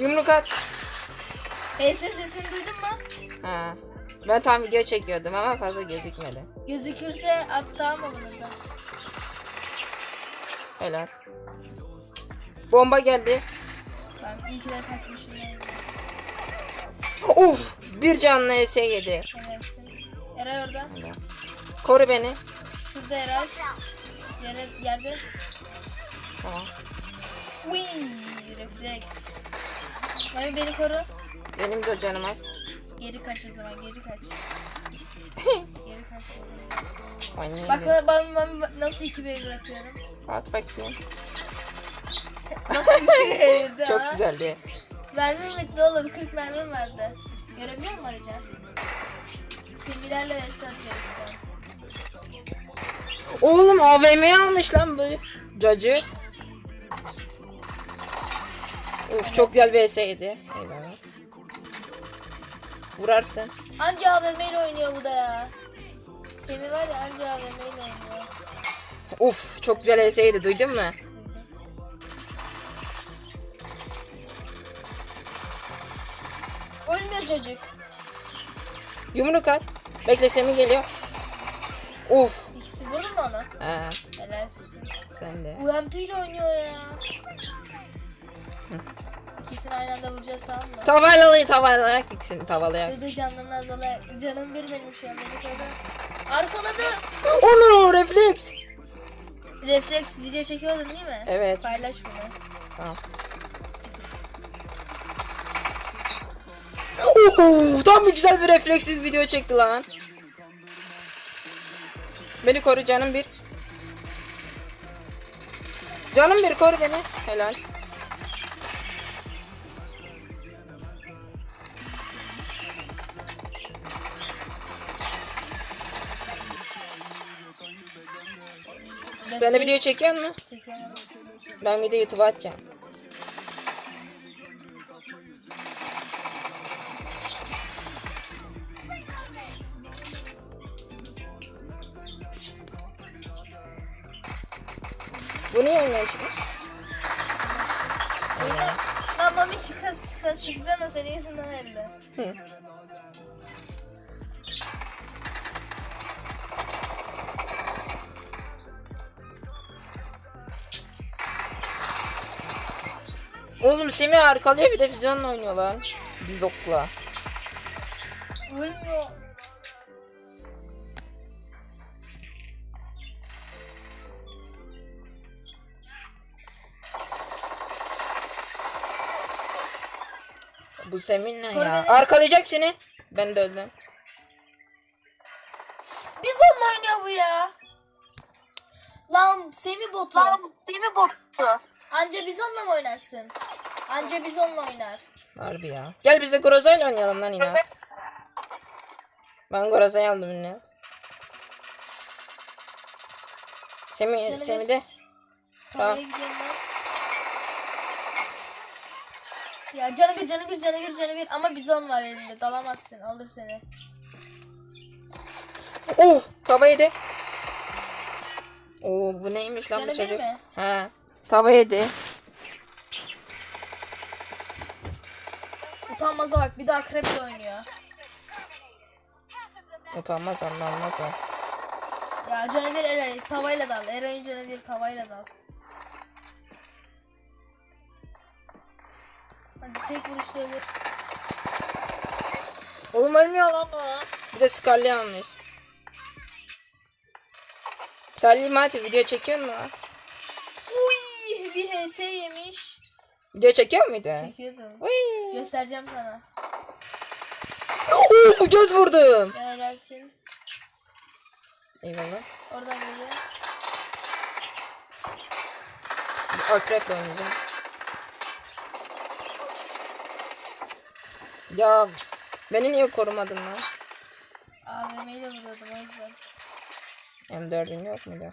Yumruk at. Heyse sesini duydun mu? Ha. Ben tam video çekiyordum ama fazla gözükmedi. Gözükürse at tamam mı bunu da? Helal. Bomba geldi. Ben iyi ki de kaçmışım yani. Uf! Bir canlı ES yedi. Helalsin. Eray orada. Koru beni. Şurada Eray. Yere, yerde. Tamam. Uy, refleks. Mami beni koru. Benim de canım az. Geri kaç o zaman geri kaç. geri kaç. Oynayayım Bak ben, ben, ben, nasıl 2 v bırakıyorum. At bakayım. Nasıl 2 v Çok güzeldi. Mermim bitti oğlum 40 mermim vardı. Görebiliyor musun Arıca? Simgilerle vs atıyoruz şu an. Oğlum AVM'yi almış lan bu. Cacı. Uf çok güzel bir ES yedi. Eyvallah. Vurarsın. Anca AVM ile oynuyor bu da ya. Semih var ya anca AVM ile oynuyor. Uf çok güzel yedi duydun mu? Ölmüyor çocuk. Yumruk at. Bekle Semih geliyor. Uf. İkisi vurdu mu onu? Ha, Helalsin. sen de. UMP ile oynuyor ya. İkisini aynı anda vuracağız tamam mı? Tavalalı tavalayak ikisini tavalayak. Dede canının azalıyor. Canım bir benim şu an. Beni koru. Arkaladı. Onu refleks. Refleks video çekiyordun değil mi? Evet. Paylaş bunu. Tamam. Oo, tam bir güzel bir refleksiz video çekti lan. Beni koru canım bir. Canım bir koru beni. Helal. Sen de video çekiyor musun? Çekiyorum. Ben bir de YouTube'a atacağım. Bu niye önüne çıkmış? Lan mami çıkasın, çıksana senin yüzünden elde. Hı. Oğlum Semih arkalıyor bir de füzyonla oynuyor lan. Bir okla. Ölmüyor. Bu Semih ne ya? Arkalayacak seni. Ben de öldüm. Biz onunla oynuyor bu ya. Lan Semi botu. Lan Semi bottu. Anca biz onunla mı oynarsın? Anca biz onunla oynar. Harbi ya. Gel biz de Groza'yla oynayalım lan inat. Ben Groza'yı aldım Canım Semih bir- de. Tamam. Ya canı bir canı bir canı bir canı bir ama bizon var elinde dalamazsın alır seni. Oh tava yedi. Oo bu neymiş lan Canı bu çocuk? mi? He. Tava yedi. Utanmaza bak bir de akreple oynuyor. Utanmaz anlamaz o. Ya canı bir Eray tavayla dal. Eray'ın canı bir tavayla dal. Hadi tek vuruşta ölür. Oğlum ölmüyor lan bu. Bir de Scarlet almış. Salih Mati video çekiyor mu? Uy bir HS yemiş. Video çekiyor muydu? Çekiyordum. Uy. Göstereceğim sana. Oo, göz vurdum. Ya helalsin. Eyvallah. Oradan geliyor. Akreple oynayacağım. Ya beni niye korumadın lan? AVM'yi de vuruyordum o yüzden. M4'ün yok muydu?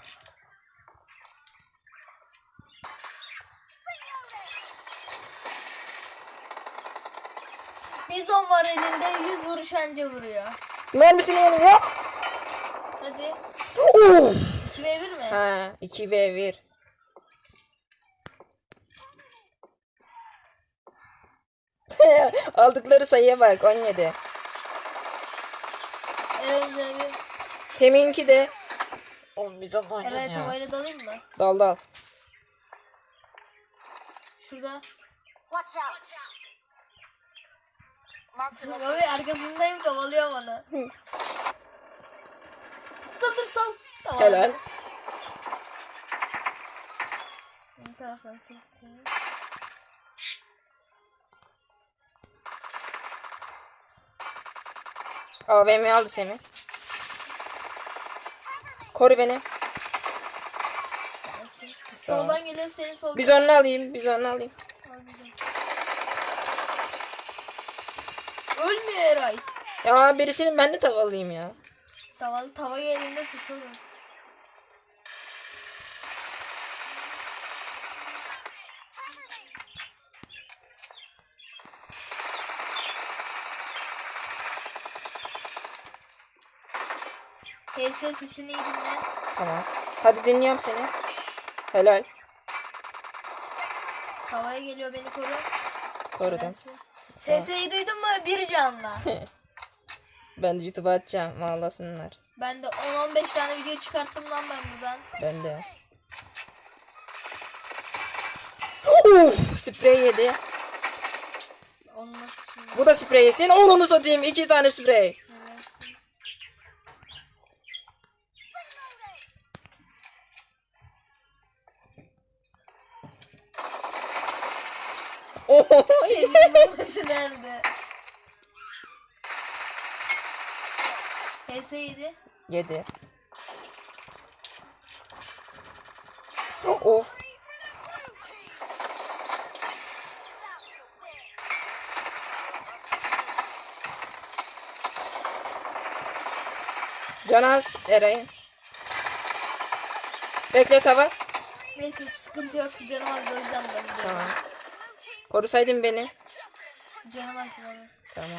Bizon var elinde 100 vuruş anca vuruyor. Mermisini yanıyor. Hadi. Oo. 2v1 mi? Ha 2v1. Aldıkları sayıya bak 17. Eren bir... Semih'inki de. Oğlum biz onunla Eren'e oynuyoruz ya. tavayla dalayım mı? Dal dal. Şurada. Watch out! Marked a Baba arkasındayım kovalıyorum onu. dur dur sal. Tamam. Helal. Bir taraftan sil seni. AVM aldı Semih. Koru beni. Gelsin. Soldan geliyor senin soldan. Biz onu alayım. Biz onu alayım. Al Ölmüyor Eray. Ya birisinin ben de tavalayayım ya. Tavalı tavayı elinde tutalım. HS sesini iyi dinle. Tamam. Hadi dinliyorum seni. Helal. Tavaya geliyor beni koru. Korudum. Sesini duydun mu? Bir canla. Ben de YouTube'a atacağım. Ağlasınlar. ben de 10-15 tane video çıkarttım lan ben buradan. Ben de. Uf, sprey yedi. Onu nasıl şimdi? Bu da sprey yesin. Onu satayım. iki tane sprey. Helalsin. Oho. Babası nerede? HS yedi. Yedi. Of. Canaz Eray'ın. Bekle tava. Neyse sıkıntı yok. Canım az o yüzden gidiyorum. Tamam. Korusaydın beni. Canım az. Tamam.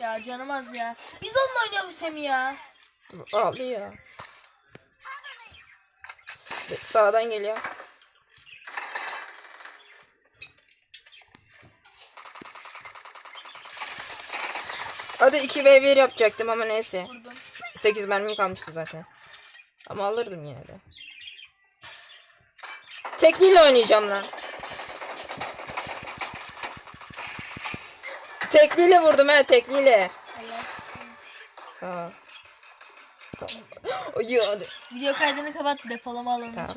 Ya canım az ya. Biz onunla oynuyoruz Semi ya. Ağlıyor. Sağdan geliyor. Hadi 2v1 yapacaktım ama neyse. Vurdum. 8 mermim kalmıştı zaten. Ama alırdım yine de. Tekliyle oynayacağım lan. Tekliyle vurdum he tekliyle. Tamam. Ay hadi. Video kaydını kapat depolama alanını Tamam.